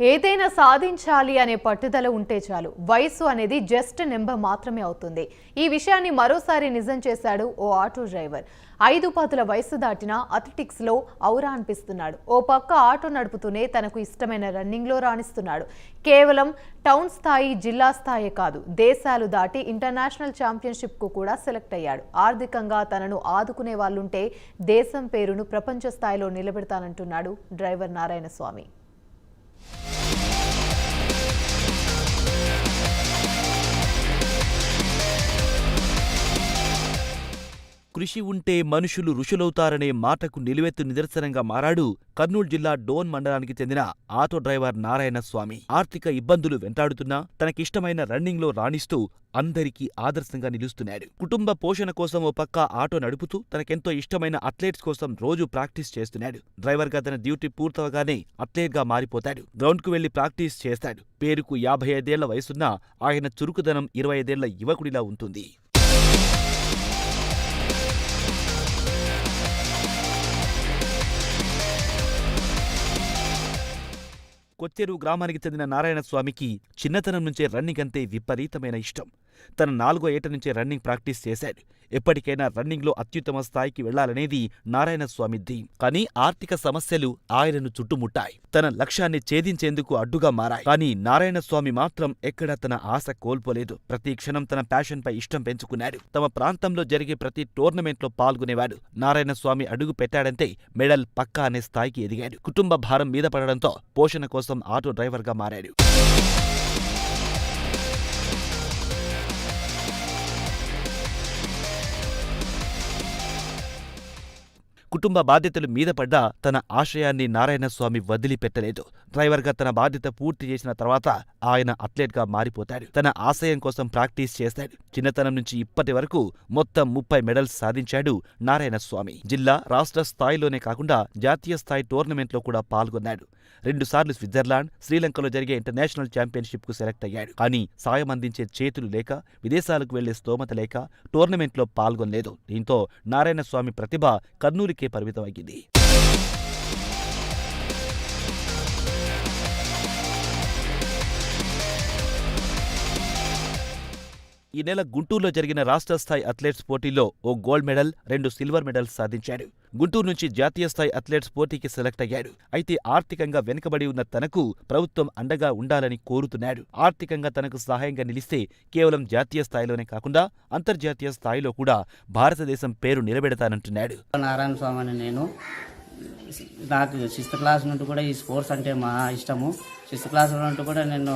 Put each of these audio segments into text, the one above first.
ఏదైనా సాధించాలి అనే పట్టుదల ఉంటే చాలు. వయసు అనేది జస్ట్ నెంబర్ మాత్రమే అవుతుంది. ఈ విషయాన్ని మరోసారి నిజం చేశాడు ఓ ఆటో డ్రైవర్. ఐదు పదుల వయసు దాటినా అథ్లెటిక్స్లో ఔరా అనిపిస్తున్నాడు. ఓ పక్క ఆటో నడుపుతూనే తనకు ఇష్టమైన రన్నింగ్లో రాణిస్తున్నాడు. కేవలం టౌన్ స్థాయి జిల్లా స్థాయి కాదు దేశాలు దాటి ఇంటర్నేషనల్ ఛాంపియన్షిప్కు కూడా సెలెక్ట్ అయ్యాడు. ఆర్థికంగా తనను ఆదుకునే వాళ్ళుంటే దేశం పేరును ప్రపంచ స్థాయిలో నిలబెడతానంటున్నాడు డ్రైవర్ నారాయణ స్వామి కృషి ఉంటే మనుషులు ఋషులవుతారనే మాటకు నిలువెత్తు నిదర్శనంగా మారాడు కర్నూలు జిల్లా డోన్ మండలానికి చెందిన ఆటో డ్రైవర్ నారాయణ స్వామి. ఆర్థిక ఇబ్బందులు వెంటాడుతున్నా తనకిష్టమైన రన్నింగ్లో రాణిస్తూ అందరికీ ఆదర్శంగా నిలుస్తున్నాడు. కుటుంబ పోషణ కోసం ఓ పక్క ఆటో నడుపుతూ తనకెంతో ఇష్టమైన అథ్లెట్స్ కోసం రోజు ప్రాక్టీస్ చేస్తున్నాడు. డ్రైవర్గా తన డ్యూటీ పూర్తవగానే అథ్లెట్గా మారిపోతాడు. గ్రౌండ్కు వెళ్ళి ప్రాక్టీస్ చేస్తాడు. పేరుకు యాభై ఐదేళ్ళ వయసున్నా ఆయన చురుకుదనం ఇరవై ఐదేళ్ళ యువకుడిలా ఉంటుంది. కొచ్చెరు గ్రామానికి చెందిన నారాయణ స్వామికి చిన్నతనం నుంచే రన్నింగ్ అంటే విపరీతమైన ఇష్టం. తన నాలుగో ఏట నుంచే రన్నింగ్ ప్రాక్టీస్ చేశాడు. ఎప్పటికైనా రన్నింగ్లో అత్యుత్తమ స్థాయికి వెళ్ళాలనేది నారాయణస్వామి కానీ ఆర్థిక సమస్యలు ఆయనను చుట్టుముట్టాయి. తన లక్ష్యాన్ని ఛేదించేందుకు అడ్డుగా మారాయి. కానీ నారాయణస్వామి మాత్రం ఎక్కడా తన ఆశ కోల్పోలేదు. ప్రతి క్షణం తన ప్యాషన్పై ఇష్టం పెంచుకున్నాడు. తమ ప్రాంతంలో జరిగే ప్రతి టోర్నమెంట్లో పాల్గొనేవాడు. నారాయణస్వామి అడుగు పెట్టాడంటే మెడల్ పక్కా అనే స్థాయికి ఎదిగాడు. కుటుంబ భారం మీద పడడంతో పోషణ కోసం ఆటో డ్రైవర్గా మారాడు. కుటుంబ బాధ్యతలు మీద పడ్డా తన ఆశయాన్ని నారాయణస్వామి వదిలిపెట్టలేదు. డ్రైవర్గా తన బాధ్యత పూర్తి చేసిన తర్వాత ఆయన అథ్లెట్గా మారిపోతాడు. తన ఆశయం కోసం ప్రాక్టీస్ చేస్తాడు. చిన్నతనం నుంచి ఇప్పటి వరకు మొత్తం ముప్పై మెడల్స్ సాధించాడు నారాయణస్వామి జిల్లా రాష్ట్ర స్థాయిలోనే కాకుండా జాతీయ స్థాయి టోర్నమెంట్లో కూడా పాల్గొన్నాడు. రెండుసార్లు స్విట్జర్లాండ్ శ్రీలంకలో జరిగే ఇంటర్నేషనల్ ఛాంపియన్షిప్కు సెలెక్ట్ అయ్యాడు. కానీ సాయం అందించే చేతులు లేక విదేశాలకు వెళ్ళే స్తోమత లేక టోర్నమెంట్లో పాల్గొనలేదు. దీంతో నారాయణస్వామి ప్రతిభ కర్నూలుకే పరిమితమయ్యింది ఈ నెల గుంటూరులో జరిగిన రాష్ట్ర స్థాయి అథ్లెట్స్ పోటీలో ఓ గోల్డ్ మెడల్ రెండు సిల్వర్ మెడల్స్ సాధించాడు. గుంటూరు నుంచి జాతీయ స్థాయి అథ్లెట్స్ పోటీకి సెలెక్ట్ అయ్యాడు. అయితే ఆర్థికంగా వెనుకబడి ఉన్న తనకు ప్రభుత్వం అండగా ఉండాలని కోరుతున్నాడు. ఆర్థికంగా తనకు సహాయంగా నిలిస్తే కేవలం జాతీయ స్థాయిలోనే కాకుండా అంతర్జాతీయ స్థాయిలో కూడా భారతదేశం పేరు నిలబెడతానంటున్నాడు. నారాయణ స్వామి నేను నాకు సిక్స్త్ క్లాస్ నుండి కూడా ఈ స్పోర్ట్స్ అంటే మా ఇష్టము. సిక్స్త్ క్లాస్ నుండి కూడా నేను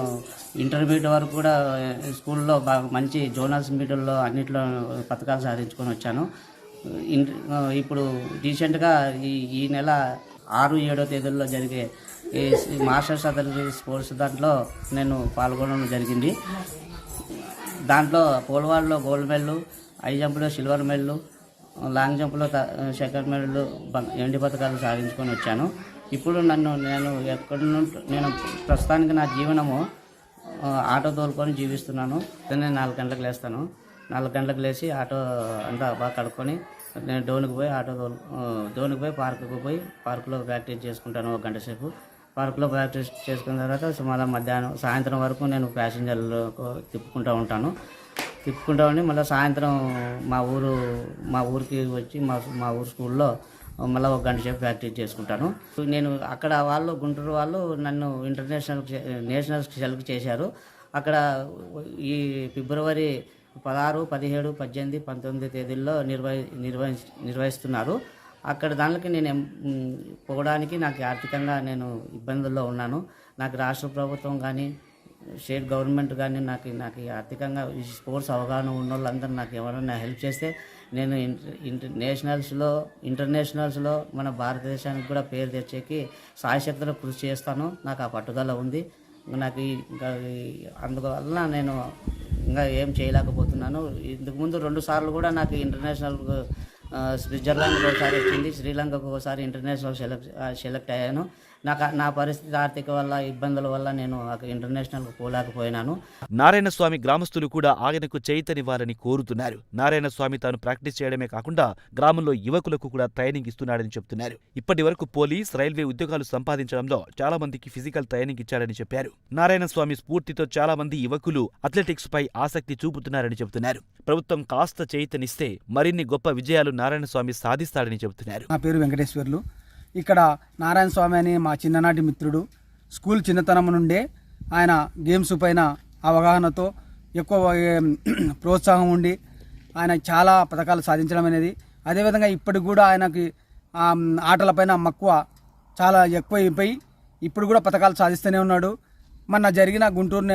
ఇంటర్మీడియట్ వరకు కూడా స్కూల్లో బాగా మంచి జోనల్స్ మీటర్లో అన్నిట్లో పథకాలు సాధించుకొని వచ్చాను. ఇప్పుడు రీసెంట్గా ఈ ఈ నెల ఆరు ఏడో తేదీల్లో జరిగే ఈ మాస్టర్స్ అథ్లెటిక్ స్పోర్ట్స్ దాంట్లో నేను పాల్గొనడం జరిగింది. దాంట్లో పోల్వాడ్లో గోల్డ్ మెడల్ హై జంప్లో సిల్వర్ మెడల్ లాంగ్ జంప్లో సెకండ్ మెడల్ బ- ఎండి పథకాలు సాధించుకొని వచ్చాను. ఇప్పుడు నన్ను నేను ఎక్కడి నుండి నేను ప్రస్తుతానికి నా జీవనము ఆటో తోలుకొని జీవిస్తున్నాను. నేను నాలుగు గంటలకు లేస్తాను. నాలుగు గంటలకు లేచి ఆటో అంతా బాగా కడుక్కొని నేను డోన్కి పోయి ఆటో తోలు డోన్కి పోయి పార్కుకు పోయి పార్కులో ప్రాక్టీస్ చేసుకుంటాను ఒక గంట సేపు. పార్కులో ప్రాక్టీస్ చేసుకున్న తర్వాత సుమారు మధ్యాహ్నం సాయంత్రం వరకు నేను ప్యాసింజర్లు తిప్పుకుంటూ ఉంటాను. తిప్పుకుంటామని మళ్ళీ సాయంత్రం మా ఊరు మా ఊరికి వచ్చి మా మా ఊరు స్కూల్లో మళ్ళీ ఒక గంట సేపు ప్రాక్టీస్ చేసుకుంటాను. నేను అక్కడ వాళ్ళు గుంటూరు వాళ్ళు నన్ను ఇంటర్నేషనల్ నేషనల్స్కి సెలెక్ట్ చేశారు. అక్కడ ఈ ఫిబ్రవరి పదహారు పదిహేడు పద్దెనిమిది పంతొమ్మిది తేదీల్లో నిర్వహి నిర్వహి నిర్వహిస్తున్నారు. అక్కడ దానికి నేను పోవడానికి నాకు ఆర్థికంగా నేను ఇబ్బందుల్లో ఉన్నాను. నాకు రాష్ట్ర ప్రభుత్వం కానీ స్టేట్ గవర్నమెంట్ కానీ నాకు నాకు ఈ ఆర్థికంగా ఈ స్పోర్ట్స్ అవగాహన ఉన్న వాళ్ళందరూ నాకు ఎవరైనా హెల్ప్ చేస్తే నేను ఇంటర్ నేషనల్స్లో ఇంటర్నేషనల్స్లో మన భారతదేశానికి కూడా పేరు తెచ్చేకి సాయశక్తిలో కృషి చేస్తాను. నాకు ఆ పట్టుదల ఉంది. నాకు ఇంకా అందువల్ల నేను ఇంకా ఏం చేయలేకపోతున్నాను. ఇంతకుముందు రెండు సార్లు కూడా నాకు ఇంటర్నేషనల్ స్విట్జర్లాండ్కి ఒకసారి వచ్చింది. శ్రీలంకకు ఒకసారి ఇంటర్నేషనల్ సెలెక్ట్ సెలెక్ట్ అయ్యాను. నాకు నా పరిస్థితి ఆర్థిక వల్ల ఇబ్బందుల వల్ల నేను ఇంటర్నేషనల్ పోలేకపోయినాను. నారాయణస్వామి గ్రామస్తులు కూడా ఆయనకు చేయితనివ్వాలని కోరుతున్నారు. నారాయణ స్వామి తాను ప్రాక్టీస్ చేయడమే కాకుండా గ్రామంలో యువకులకు కూడా ట్రైనింగ్ ఇస్తున్నాడని చెబుతున్నారు ఇప్పటి వరకు పోలీస్ రైల్వే ఉద్యోగాలు సంపాదించడంలో చాలా మందికి ఫిజికల్ ట్రైనింగ్ ఇచ్చాడని చెప్పారు. నారాయణ స్వామి స్ఫూర్తితో చాలా మంది యువకులు అథ్లెటిక్స్ పై ఆసక్తి చూపుతున్నారని చెబుతున్నారు ప్రభుత్వం కాస్త చేయితనిస్తే మరిన్ని గొప్ప విజయాలు నారాయణ స్వామి సాధిస్తాడని చెబుతున్నారు. నా పేరు వెంకటేశ్వర్లు. ఇక్కడ నారాయణ స్వామి అని మా చిన్ననాటి మిత్రుడు స్కూల్ చిన్నతనం నుండే ఆయన గేమ్స్ పైన అవగాహనతో ఎక్కువ ప్రోత్సాహం ఉండి ఆయన చాలా పథకాలు సాధించడం అనేది. అదేవిధంగా ఇప్పటికి కూడా ఆయనకి ఆటలపైన మక్కువ చాలా ఎక్కువ అయిపోయి ఇప్పుడు కూడా పథకాలు సాధిస్తూనే ఉన్నాడు. మొన్న జరిగిన గుంటూరు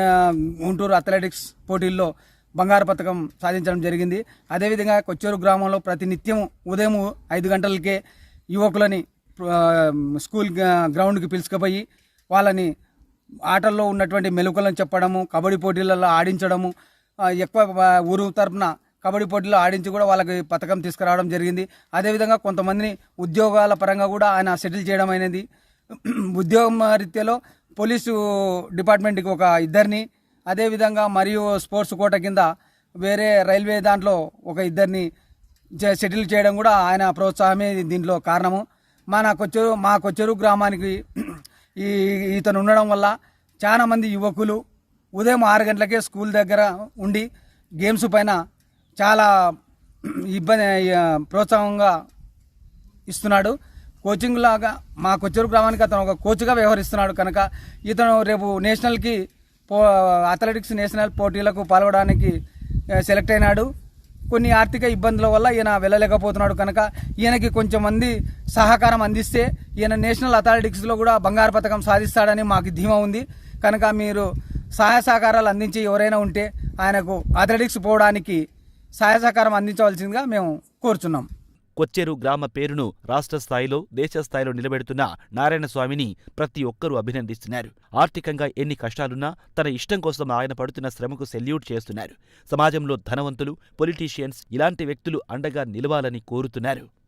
గుంటూరు అథ్లెటిక్స్ పోటీల్లో బంగారు పథకం సాధించడం జరిగింది. అదేవిధంగా కొచ్చేరు గ్రామంలో ప్రతినిత్యం ఉదయం ఐదు గంటలకే యువకులని స్కూల్ గ్రౌండ్కి పిలుచుకుపోయి వాళ్ళని ఆటల్లో ఉన్నటువంటి మెలుకలను చెప్పడము కబడ్డీ పోటీలలో ఆడించడము ఎక్కువ ఊరు తరపున కబడ్డీ పోటీలో ఆడించి కూడా వాళ్ళకి పథకం తీసుకురావడం జరిగింది. అదేవిధంగా కొంతమందిని ఉద్యోగాల పరంగా కూడా ఆయన సెటిల్ చేయడం అనేది ఉద్యోగం రీత్యాలో పోలీసు డిపార్ట్మెంట్కి ఒక ఇద్దరిని అదేవిధంగా మరియు స్పోర్ట్స్ కోట కింద వేరే రైల్వే దాంట్లో ఒక ఇద్దరిని సెటిల్ చేయడం కూడా ఆయన ప్రోత్సాహమే దీంట్లో కారణము. మన కొచ్చెరు మా కొచ్చెరు గ్రామానికి ఈ ఇతను ఉండడం వల్ల చాలామంది యువకులు ఉదయం ఆరు గంటలకే స్కూల్ దగ్గర ఉండి గేమ్స్ పైన చాలా ఇబ్బంది ప్రోత్సాహంగా ఇస్తున్నాడు. కోచింగ్ లాగా మా కొచ్చెరు గ్రామానికి అతను ఒక కోచ్గా వ్యవహరిస్తున్నాడు కనుక ఇతను రేపు నేషనల్కి పో అథ్లెటిక్స్ నేషనల్ పోటీలకు పాల్గొనడానికి సెలెక్ట్ అయినాడు. కొన్ని ఆర్థిక ఇబ్బందుల వల్ల ఈయన వెళ్ళలేకపోతున్నాడు కనుక ఈయనకి కొంచెం మంది సహకారం అందిస్తే ఈయన నేషనల్ అథ్లెటిక్స్లో కూడా బంగారు పథకం సాధిస్తాడని మాకు ధీమా ఉంది. కనుక మీరు సహాయ సహకారాలు అందించి ఎవరైనా ఉంటే ఆయనకు అథ్లెటిక్స్ పోవడానికి సహాయ సహకారం అందించవలసిందిగా మేము కోరుచున్నాం. కొచ్చెరు గ్రామ పేరును రాష్ట్ర స్థాయిలో దేశ స్థాయిలో నిలబెడుతున్న నారాయణస్వామిని ప్రతి ఒక్కరూ అభినందిస్తున్నారు. ఆర్థికంగా ఎన్ని కష్టాలున్నా తన ఇష్టం కోసం ఆయన పడుతున్న శ్రమకు సెల్యూట్ చేస్తున్నారు. సమాజంలో ధనవంతులు పొలిటీషియన్స్ ఇలాంటి వ్యక్తులు అండగా నిలవాలని కోరుతున్నారు.